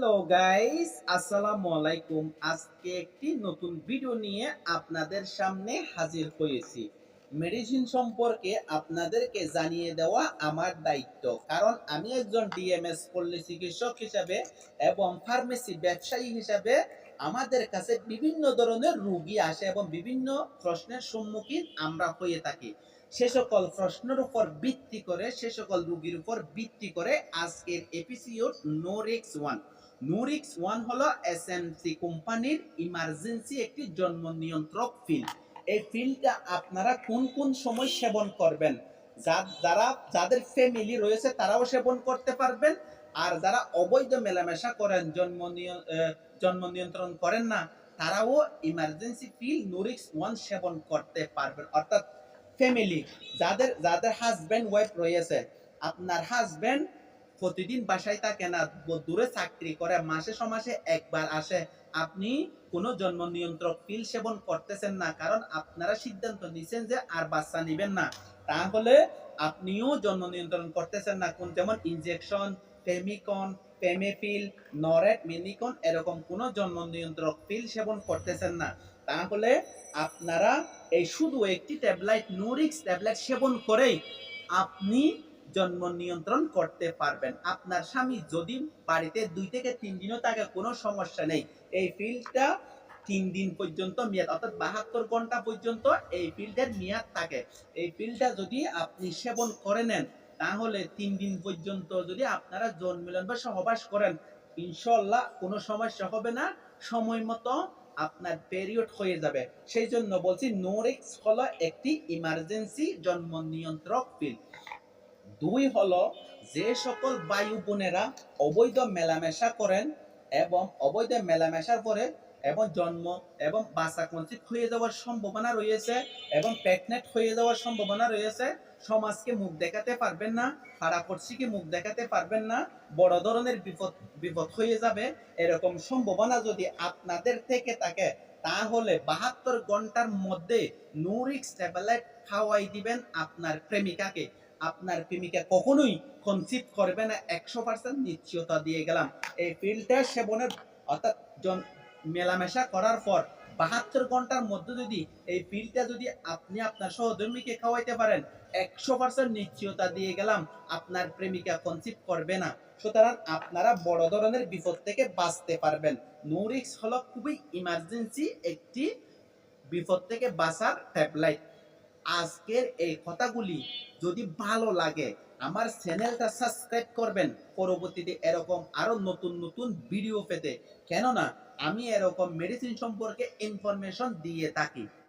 Hello guys আসসালামু আলাইকুম আজকে একটি নতুন ভিডিও নিয়ে আপনাদের সামনে হাজির হয়েছি। মেডিসিন সম্পর্কে আপনাদেরকে জানিয়ে দেওয়া আমার দায়িত্ব। কারণ আমি একজন ডিএমএস পল্লী চিকিৎসক হিসাবে এবং ফার্মেসি ব্যবসায়ী হিসাবে আমাদের কাছে বিভিন্ন ধরনের রুগী আসে এবং বিভিন্ন প্রশ্নের সম্মুখীন আমরা হয়ে থাকি। সে সকল প্রশ্নের উপর ভিত্তি করে, সে সকল রুগীর উপর ভিত্তি করে আজকের episode Norix one Norix one হলো এসএমসি কোম্পানির ইমার্জেন্সি একটি জন্ম নিয়ন্ত্রক ফিল এই ফিলটা আপনারা কোন কোন সময় সেবন করবেন? যারা যাদের ফ্যামিলি রয়েছে তারাও সেবন করতে পারবেন। আর যারা অবৈধ মেলামেশা করেন, জন্ম জন্ম নিয়ন্ত্রণ করেন না, তারাও ইমার্জেন্সি পিল নোরিক্স ওয়ান সেবন করতে পারবেন। অর্থাৎ ফ্যামিলি যাদের যাদের হাজব্যান্ড ওয়াইফ রয়েছে, আপনার হাজব্যান্ড প্রতিদিন বাসায় থাকে না, দূরে চাকরি করে, মাসে সমাসে একবার আসে, আপনি কোনো জন্ম নিয়ন্ত্রক পিল সেবন করতেছেন না, কারণ আপনারা সিদ্ধান্ত নিছেন যে আর বাচ্চা নেবেন না। তাহলে আপনিও জন্ম নিয়ন্ত্রণ করতেছেন না, কোন যেমন ইনজেকশন ফেমিকন পেমেপিল নরেট, মিনিকন এরকম কোনো জন্ম নিয়ন্ত্রক পিল সেবন করতেছেন না। তাহলে আপনারা এই শুধু একটি ট্যাবলেট নোরিক্স ট্যাবলেট সেবন করেই আপনি জন্ম নিয়ন্ত্রণ করতে পারবেন। আপনার স্বামী যদি বাড়িতে দুই থেকে তিন দিনও থাকে কোনো সমস্যা নেই, এই পিলটা তিন দিন পর্যন্ত মেয়াদ, অর্থাৎ বাহাত্তর ঘণ্টা পর্যন্ত এই পিলটার মেয়াদ থাকে। এই পিলটা যদি আপনি সেবন করে নেন তাহলে তিন দিন পর্যন্ত যদি আপনারা জন্মিলন বা সহবাস করেন ইনশাল্লাহ কোনো সমস্যা হবে না। সময় মতো আপনার পেরিয়ড হয়ে যাবে। সেই জন্য বলছি নোরিক্স হলো একটি ইমার্জেন্সি জন্ম নিয়ন্ত্রক পিল দুই হলো, যে সকল বায়ু বোনেরা অবৈধ মেলামেশা করেন এবং অবৈধ মেলামেশার পরে এবং জন্ম এবং কনসিভ হয়ে যাওয়ার সম্ভাবনা রয়েছে এবং প্রেগনেন্ট হয়ে যাওয়ার সম্ভাবনা রয়েছে। সমাজকে মুখ দেখাতে পারবেন না পাড়াপড়শিকে মুখ দেখাতে পারবেন না, বড় ধরনের বিপদ বিপদ হয়ে যাবে। এরকম সম্ভাবনা যদি আপনাদের থেকে থাকে, তাহলে বাহাত্তর ঘণ্টার মধ্যে নুরিক্স ট্যাবলেট খাওয়াই দিবেন আপনার প্রেমিকাকে। আপনার প্রেমিকা কখনোই কনসিভ করবে না, একশো পার্সেন্ট নিশ্চয়তা দিয়ে গেলাম। এই পিলটা সেবনের অর্থাৎ মেলামেশা করার পর বাহাত্তর ঘণ্টার মধ্যে যদি এই পিলটা যদি আপনি আপনার সহধর্মীকে খাওয়াইতে পারেন, একশো পার্সেন্ট নিশ্চয়তা দিয়ে গেলাম, আপনার প্রেমিকা কনসিভ করবে না। সুতরাং আপনারা বড় ধরনের বিপদ থেকে বাঁচতে পারবেন। নোরিক্স হলো খুবই ইমার্জেন্সি একটি বিপদ থেকে বাঁচার ট্যাবলেট আজকের এই কথাগুলি যদি ভালো লাগে, আমার চ্যানেলটা সাবস্ক্রাইব করবেন। পরবর্তীতে এরকম আরও নতুন নতুন ভিডিও পেতে। কেননা, আমি এরকম মেডিসিন সম্পর্কে ইনফরমেশন দিয়ে থাকি।